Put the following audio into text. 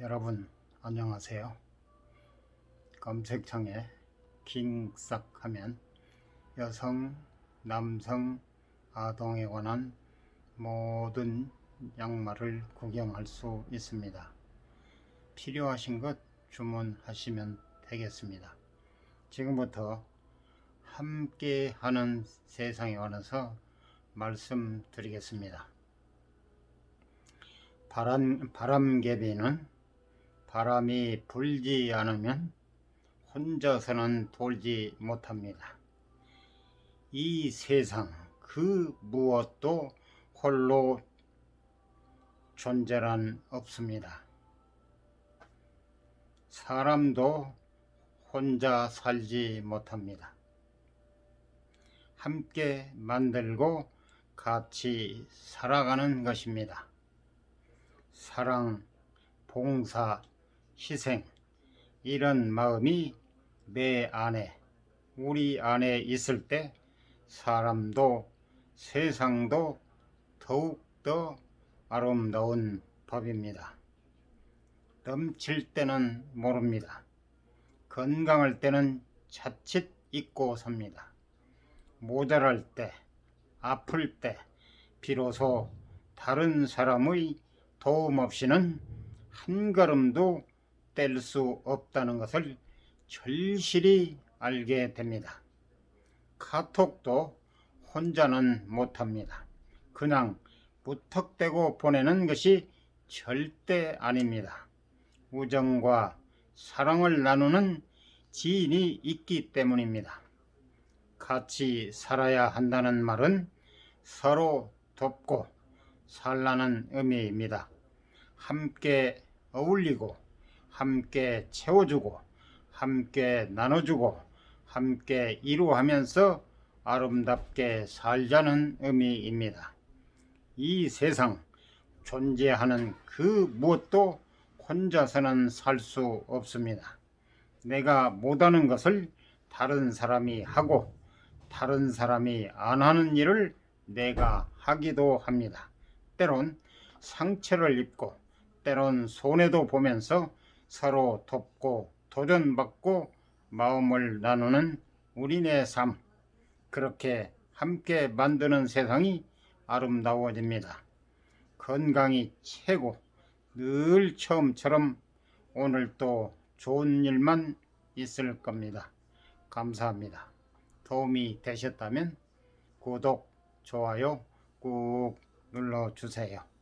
여러분 안녕하세요. 검색창에 킹싹 하면 여성, 남성, 아동에 관한 모든 양말을 구경할 수 있습니다. 필요하신 것 주문하시면 되겠습니다. 지금부터 함께 하는 세상에 관해서 말씀드리겠습니다. 바람, 바람개비는 바람이 불지 않으면 혼자서는 돌지 못합니다. 이 세상 그 무엇도 홀로 존재란 없습니다. 사람도 혼자 살지 못합니다. 함께 만들고 같이 살아가는 것입니다. 사랑, 봉사, 희생, 이런 마음이 내 안에, 우리 안에 있을 때 사람도 세상도 더욱더 아름다운 법입니다. 넘칠 때는 모릅니다. 건강할 때는 자칫 잊고 삽니다. 모자랄 때, 아플 때, 비로소 다른 사람의 도움 없이는 한 걸음도 뗄 수 없다는 것을 절실히 알게 됩니다. 카톡도 혼자는 못합니다. 그냥 무턱대고 보내는 것이 절대 아닙니다. 우정과 사랑을 나누는 지인이 있기 때문입니다. 같이 살아야 한다는 말은 서로 돕고 살라는 의미입니다. 함께 어울리고, 함께 채워주고, 함께 나눠주고, 함께 이루하면서 아름답게 살자는 의미입니다. 이 세상 존재하는 그 무엇도 혼자서는 살 수 없습니다. 내가 못하는 것을 다른 사람이 하고 다른 사람이 안 하는 일을 내가 하기도 합니다. 때론 상처를 입고 때론 손해도 보면서 서로 돕고 도전받고 마음을 나누는 우리네 삶 그렇게 함께 만드는 세상이 아름다워집니다. 건강이 최고 늘 처음처럼 오늘도 좋은 일만 있을 겁니다. 감사합니다. 도움이 되셨다면 구독, 좋아요 꾹 눌러주세요.